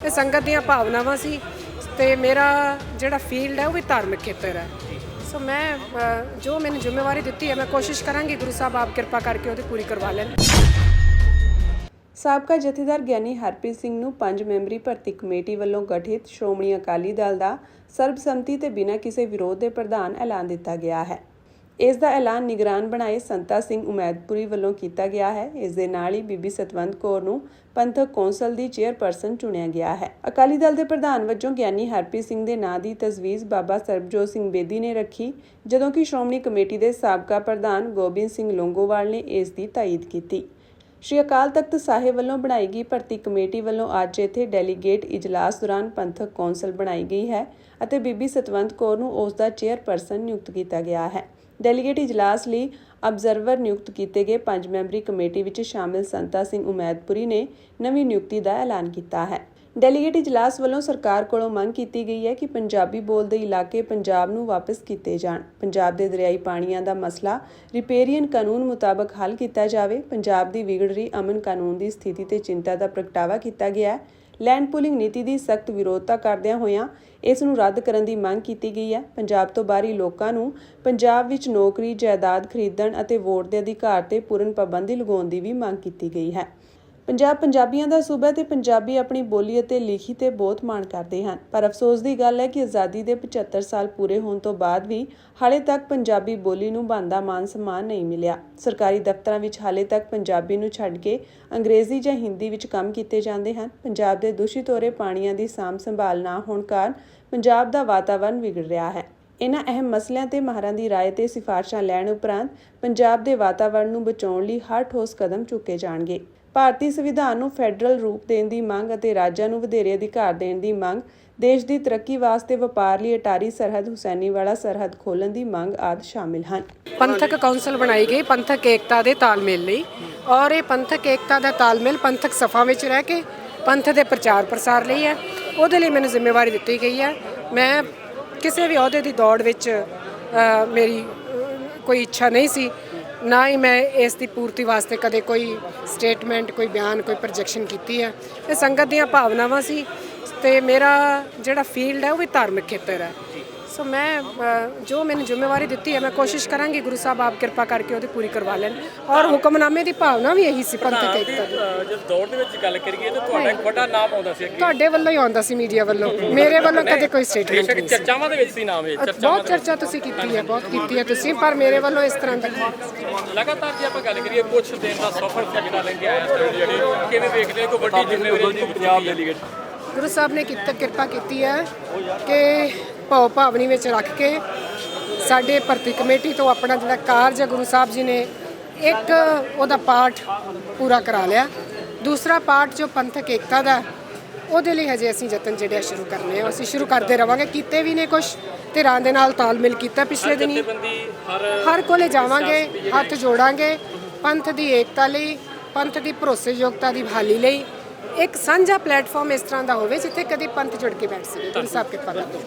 ਇਹ ਸੰਗਤ ਦੀਆਂ ਭਾਵਨਾਵਾਂ ਸੀ ਤੇ ਮੇਰਾ ਜਿਹੜਾ ਫੀਲਡ ਹੈ ਉਹ ਵੀ ਧਾਰਮਿਕ ਖੇਤਰ ਹੈ। ਸੋ ਮੈਂ ਅ, ਜੋ ਮੈਨੂੰ ਜ਼ਿੰਮੇਵਾਰੀ ਦਿੱਤੀ ਹੈ ਮੈਂ ਕੋਸ਼ਿਸ਼ ਕਰਾਂਗੀ ਗੁਰੂ ਸਾਹਿਬ ਆਪ ਕਿਰਪਾ ਕਰਕੇ ਉਹਦੀ ਪੂਰੀ ਕਰਵਾ ਲੈਣ। ਸਾਬਕਾ ਜਥੇਦਾਰ ਗਿਆਨੀ ਹਰਪ੍ਰੀਤ ਸਿੰਘ ਨੂੰ ਪੰਜ ਮੈਂਬਰੀ ਭਰਤੀ ਕਮੇਟੀ ਵੱਲੋਂ ਗਠਿਤ ਸ਼੍ਰੋਮਣੀ ਅਕਾਲੀ ਦਲ ਦਾ ਸਰਬਸੰਮਤੀ ਤੇ ਬਿਨਾਂ ਕਿਸੇ ਵਿਰੋਧ ਦੇ ਪ੍ਰਧਾਨ ਐਲਾਨ ਦਿੱਤਾ ਗਿਆ ਹੈ। ਇਸ ਦਾ ਐਲਾਨ ਨਿਗਰਾਨ ਬਣਾਏ ਸੰਤਾ ਸਿੰਘ ਉਮੈਦਪੁਰੀ ਵੱਲੋਂ ਕੀਤਾ ਗਿਆ ਹੈ। ਇਸ ਦੇ ਨਾਲ ਹੀ ਬੀਬੀ ਸਤਵੰਤ ਕੌਰ ਨੂੰ ਪੰਥਕ ਕੌਂਸਲ ਦੀ ਚੇਅਰਪਰਸਨ ਚੁਣਿਆ ਗਿਆ ਹੈ। ਅਕਾਲੀ ਦਲ ਦੇ ਪ੍ਰਧਾਨ ਵਜੋਂ ਗਿਆਨੀ ਹਰਪ੍ਰੀਤ ਸਿੰਘ ਦੇ ਨਾਂ ਦੀ ਤਜਵੀਜ਼ ਬਾਬਾ ਸਰਬਜੋਤ ਸਿੰਘ ਬੇਦੀ ਨੇ ਰੱਖੀ, ਜਦੋਂ ਕਿ ਸ਼੍ਰੋਮਣੀ ਕਮੇਟੀ ਦੇ ਸਾਬਕਾ ਪ੍ਰਧਾਨ ਗੋਬਿੰਦ ਸਿੰਘ ਲੋਂਗੋਵਾਲ ਨੇ ਇਸ ਦੀ ਤਾਇਦ ਕੀਤੀ। ਸ਼੍ਰੀ ਅਕਾਲ ਤਖਤ ਸਾਹਿਬ ਵੱਲੋਂ ਬਣਾਈ ਗਈ ਭਰਤੀ ਕਮੇਟੀ ਵੱਲੋਂ ਅੱਜ ਇੱਥੇ ਡੈਲੀਗੇਟ ਇਜਲਾਸ ਦੌਰਾਨ ਪੰਥਕ ਕੌਂਸਲ ਬਣਾਈ ਗਈ ਹੈ ਅਤੇ ਬੀਬੀ ਸਤਵੰਤ ਕੌਰ ਨੂੰ ਉਸ ਦਾ ਚੇਅਰਪਰਸਨ ਨਿਯੁਕਤ ਕੀਤਾ ਗਿਆ ਹੈ। ਡੈਲੀਗੇਟ ਇਜਲਾਸ ਲਈ ਅਬਜ਼ਰਵਰ ਨਿਯੁਕਤ ਕੀਤੇ ਗਏ ਪੰਜ ਮੈਂਬਰੀ ਕਮੇਟੀ ਵਿੱਚ ਸ਼ਾਮਿਲ ਸੰਤਾ ਸਿੰਘ ਉਮੈਦਪੁਰੀ ਨੇ ਨਵੀਂ ਨਿਯੁਕਤੀ ਦਾ ਐਲਾਨ ਕੀਤਾ ਹੈ। ਡੈਲੀਗੇਟ ਇਜਲਾਸ ਵੱਲੋਂ ਸਰਕਾਰ ਕੋਲੋਂ ਮੰਗ ਕੀਤੀ ਗਈ ਹੈ ਕਿ ਪੰਜਾਬੀ ਬੋਲਦੇ ਇਲਾਕੇ ਪੰਜਾਬ ਨੂੰ ਵਾਪਸ ਕੀਤੇ ਜਾਣ। ਪੰਜਾਬ ਦੇ ਦਰਿਆਈ ਪਾਣੀਆਂ ਦਾ ਮਸਲਾ ਰਿਪੇਰੀਅਨ ਕਾਨੂੰਨ ਮੁਤਾਬਕ ਹੱਲ ਕੀਤਾ ਜਾਵੇ। ਪੰਜਾਬ ਦੀ ਵਿਗੜ ਰਹੀ ਅਮਨ ਕਾਨੂੰਨ ਦੀ ਸਥਿਤੀ ਤੇ ਚਿੰਤਾ ਦਾ ਪ੍ਰਗਟਾਵਾ ਕੀਤਾ ਗਿਆ ਹੈ। ਲੈਂਡ ਪੂਲਿੰਗ ਨੀਤੀ ਦੀ ਸਖਤ ਵਿਰੋਧਤਾ ਕਰਦਿਆਂ ਹੋਇਆਂ ਇਸ ਨੂੰ ਰੱਦ ਕਰਨ ਦੀ ਮੰਗ ਕੀਤੀ ਗਈ ਹੈ। ਪੰਜਾਬ ਤੋਂ ਬਾਹਰੀ ਲੋਕਾਂ ਨੂੰ ਪੰਜਾਬ ਵਿੱਚ ਨੌਕਰੀ, ਜਾਇਦਾਦ ਖਰੀਦਣ ਅਤੇ ਵੋਟ ਦੇ ਅਧਿਕਾਰ ਤੇ ਪੂਰਨ ਪਾਬੰਦੀ ਲਗਾਉਣ ਦੀ ਵੀ ਮੰਗ ਕੀਤੀ ਗਈ ਹੈ। ਪੰਜਾਬ ਪੰਜਾਬੀਆਂ ਦਾ ਸੂਬਾ ਹੈ ਤੇ ਪੰਜਾਬੀ ਆਪਣੀ ਬੋਲੀ ਅਤੇ ਲਿਖੀ ਤੇ ਬਹੁਤ ਮਾਣ ਕਰਦੇ ਹਨ ਪਰ ਅਫਸੋਸ ਦੀ ਗੱਲ ਹੈ ਕਿ ਆਜ਼ਾਦੀ ਦੇ 75 ਸਾਲ ਪੂਰੇ ਹੋਣ ਤੋਂ ਬਾਅਦ ਵੀ ਹਾਲੇ ਤੱਕ ਪੰਜਾਬੀ ਬੋਲੀ ਨੂੰ ਬਣਦਾ ਮਾਨ ਸਨਮਾਨ ਨਹੀਂ ਮਿਲਿਆ ਸਰਕਾਰੀ ਦਫ਼ਤਰਾਂ ਵਿੱਚ ਹਾਲੇ ਤੱਕ ਪੰਜਾਬੀ ਨੂੰ ਛੱਡ ਕੇ ਅੰਗਰੇਜ਼ੀ ਜਾਂ ਹਿੰਦੀ ਵਿੱਚ ਕੰਮ ਕੀਤੇ ਜਾਂਦੇ ਹਨ ਪੰਜਾਬ ਦੇ ਦੂਸ਼ਿਤ ਹੋ ਰਹੇ ਪਾਣੀਆਂ ਦੀ ਸਾਂਭ ਸੰਭਾਲ ਨਾ ਹੋਣ ਕਾਰਨ ਪੰਜਾਬ ਦਾ ਵਾਤਾਵਰਣ ਵਿਗੜ ਰਿਹਾ ਹੈ ਇਨ੍ਹਾਂ ਅਹਿਮ ਮਸਲਿਆਂ ਤੇ ਮਾਹਰਾਂ ਦੀ رائے ਤੇ ਸਿਫਾਰਸ਼ਾਂ ਲੈਣ ਉਪਰੰਤ ਪੰਜਾਬ ਦੇ ਵਾਤਾਵਰਣ ਨੂੰ ਬਚਾਉਣ ਲਈ ਹਰ ਠੋਸ ਕਦਮ ਚੁੱਕੇ ਜਾਣਗੇ ਭਾਰਤੀ ਸੰਵਿਧਾਨ ਨੂੰ ਫੈਡਰਲ ਰੂਪ ਦੇਣ ਦੀ ਮੰਗ ਅਤੇ ਰਾਜਾਂ ਨੂੰ ਵਧੇਰੇ ਅਧਿਕਾਰ ਦੇਣ ਦੀ ਮੰਗ, ਦੇਸ਼ ਦੀ ਤਰੱਕੀ ਵਾਸਤੇ ਵਪਾਰ ਲਈ ਅਟਾਰੀ ਸਰਹੱਦ ਹੁਸੈਨੀਵਾਲਾ ਸਰਹੱਦ ਖੋਲ੍ਹਣ ਦੀ ਮੰਗ ਆਦਿ ਸ਼ਾਮਿਲ ਹਨ। ਪੰਥਕ ਕੌਂਸਲ ਬਣਾਈ ਗਈ ਪੰਥਕ ਏਕਤਾ ਦੇ ਤਾਲਮੇਲ ਲਈ ਔਰ ਇਹ ਪੰਥਕ ਏਕਤਾ ਦਾ ਤਾਲਮੇਲ ਪੰਥਕ ਸਫਾ ਵਿੱਚ ਰਹਿ ਕੇ ਪੰਥ ਦੇ ਪ੍ਰਚਾਰ ਪ੍ਰਸਾਰ ਲਈ ਹੈ। ਉਹਦੇ ਲਈ ਮੈਨੂੰ ਜ਼ਿੰਮੇਵਾਰੀ ਦਿੱਤੀ ਗਈ ਹੈ। ਮੈਂ ਕਿਸੇ ਵੀ ਅਹੁਦੇ ਦੀ ਦੌੜ ਵਿੱਚ ਮੇਰੀ ਕੋਈ ਇੱਛਾ ਨਹੀਂ ਸੀ। ਨਾ ਹੀ ਮੈਂ ਇਸ ਦੀ ਪੂਰਤੀ ਵਾਸਤੇ ਕਦੇ ਕੋਈ ਸਟੇਟਮੈਂਟ ਕੋਈ ਬਿਆਨ, ਕੋਈ ਪ੍ਰੋਜੈਕਸ਼ਨ ਕੀਤੀ ਹੈ। ਇਹ ਸੰਗਤ ਦੀਆਂ ਭਾਵਨਾਵਾਂ ਸੀ ਤੇ ਮੇਰਾ ਜਿਹੜਾ ਫੀਲਡ ਹੈ ਉਹ ਵੀ ਧਾਰਮਿਕ ਖੇਤਰ ਹੈ। ਸੋ ਮੈਂ ਅ, ਜੋ ਮੈਨੂੰ ਜ਼ਿੰਮੇਵਾਰੀ ਦਿੱਤੀ ਹੈ ਮੈਂ ਕੋਸ਼ਿਸ਼ ਕਰਾਂਗੀ ਗੁਰੂ ਸਾਹਿਬ ਆਪ ਕਿਰਪਾ ਕਰਕੇ ਉਹਦੀ ਪੂਰੀ ਕਰਵਾ ਲੈਣ ਔਰ ਹੁਕਮਨਾਮੇ ਦੀ ਭਾਵਨਾ ਵੀ ਇਹੀ ਸੀ ਪੰਥਕ ਏਕਤਾ ਦੀ ਅਹ ਜਦ ਦੌੜ ਦੇ ਵਿੱਚ ਗੱਲ ਕਰੀਏ ਤਾਂ ਤੁਹਾਡਾ ਇੱਕ ਵੱਡਾ ਨਾਮ ਆਉਂਦਾ ਸੀ ਅੱਗੇ ਤੁਹਾਡੇ ਵੱਲੋਂ ਹੀ ਆਉਂਦਾ ਸੀ ਮੀਡੀਆ ਵੱਲੋਂ ਮੇਰੇ ਵੱਲੋਂ ਕਦੇ ਕੋਈ ਸਟੇਟਮੈਂਟ ਬੇਸ਼ੱਕ ਨਹੀਂ ਸੀ ਚਰਚਾਵਾਂ ਦੇ ਵਿੱਚ ਸੀ ਨਾਮ ਇਹ ਚਰਚਾਵਾਂ ਬਹੁਤ ਚਰਚਾ ਤੁਸੀਂ ਕੀਤੀ ਹੈ ਬਹੁਤ ਕੀਤੀ ਹੈ ਤੁਸੀਂ ਪਰ ਮੇਰੇ ਵੱਲੋਂ ਇਸ ਤਰ੍ਹਾਂ ਦੀ ਲਗਾਤਾਰ ਜੇ ਆਪਾਂ ਗੱਲ ਕਰੀਏ ਕੁਝ ਦਿਨ ਦਾ ਸਫ਼ਰ ਸੀ ਜਿਹੜਾ ਲੈਂਦੇ ਆਇਆ ਸਟੇਟ ਜਿਹੜੀ ਕਿਵੇਂ ਵੇਖਦੇ ਹੋ ਕੋਈ ਵੱਡੀ ਜ਼ਿੰਮੇਵਾਰੀ ਪੰਜਾਬ ਡੈਲੀਗੇਟ ਗੁਰੂ ਸਾਹਿਬ ਨੇ ਕੀਤਾ ਕਿਰਪਾ ਕੀਤੀ ਹੈ ਕਿ ਭਉ ਭਾਵਨੀ ਵਿੱਚ ਰੱਖ ਕੇ ਸਾਡੇ ਭਰਤੀ ਕਮੇਟੀ ਤੋਂ ਆਪਣਾ ਜਿਹੜਾ ਕਾਰਜ ਹੈ ਗੁਰੂ ਸਾਹਿਬ ਜੀ ਨੇ ਇੱਕ ਉਹਦਾ ਪਾਠ ਪੂਰਾ ਕਰਾ ਲਿਆ। ਦੂਸਰਾ ਪਾਠ ਜੋ ਪੰਥਕ ਏਕਤਾ ਦਾ ਉਹਦੇ ਲਈ ਹਜੇ ਅਸੀਂ ਯਤਨ ਜਿਹੜੇ ਸ਼ੁਰੂ ਕਰਨੇ ਆ। ਅਸੀਂ ਸ਼ੁਰੂ ਕਰਦੇ ਰਵਾਂਗੇ। ਕੀਤੇ ਵੀ ਨੇ ਕੁਝ ਧਿਰਾਂ ਦੇ ਨਾਲ ਤਾਲਮੇਲ ਕੀਤਾ ਪਿਛਲੇ ਦਿਨੀ। ਹਰ ਕੋਲੇ ਜਾਵਾਂਗੇ ਹੱਥ ਜੋੜਾਂਗੇ ਪੰਥ ਦੀ ਏਕਤਾ ਲਈ ਪੰਥ ਦੀ ਭਰੋਸੇਯੋਗਤਾ ਦੀ ਬਹਾਲੀ ਲਈ। ਇੱਕ ਸਾਂਝਾ ਪਲੇਟਫਾਰਮ ਇਸ ਤਰ੍ਹਾਂ ਦਾ ਹੋਵੇ ਜਿੱਥੇ ਕਦੀ ਪੰਥ ਜੁੜ ਕੇ ਬੈਠ ਸਕੇ। ਗੁਰੂ ਸਾਹਿਬ ਕਿਰਪਾ ਕਰੋ